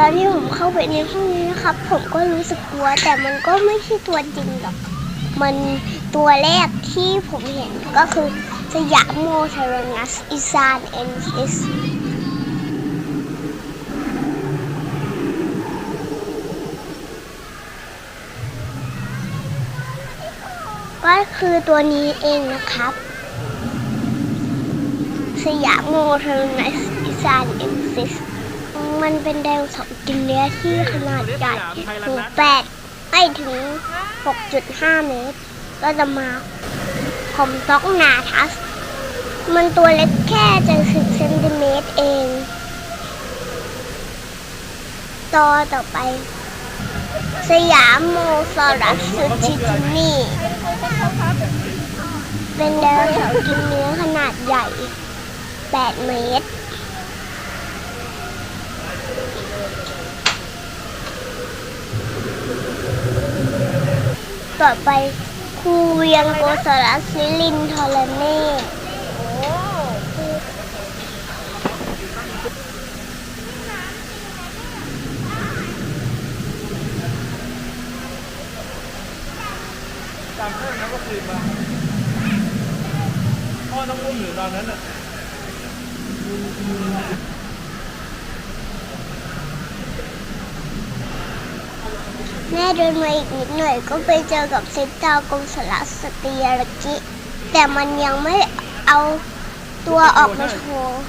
ตอนที่ผมเข้าไปในห้องนี้นะครับ ผมก็รู้สึกกลัว แต่มันก็ไม่ใช่ตัวจริงหรอก มันตัวแรกที่ผมเห็นก็คือสยามโมเทรนัสอิซานเอนซิสก็คือตัวนี้เองนะครับ สยามโมเทรนัสอิซานเอนซิส มันเป็นไดโนเสาร์กินเนื้อที่ขนาดใหญ่ถึงแปดไม่ถึง 6.5 เมตร ก็จะมาผมต็อกนาทัส มันตัวเล็กแค่70เซนติเมตรเอง ต่อต่อไป สยามโมซอรัสซูชิจินี่ เป็นไดโนเสาร์กินเนื้อขนาดใหญ่ 8 เมตร ต่อไปครูเวียงโกสลัสซิลินทรเน่จำได้นะว่าคืนมาพ่อต้องอุ้มอยู่ตอนนั้นอะ แม่เดินมาอีกนิดหน่อยก็ไปเจอกับเซนตาวโกสลัสตรียรกิ แต่มันยังไม่เอาตัวออกมาโชว์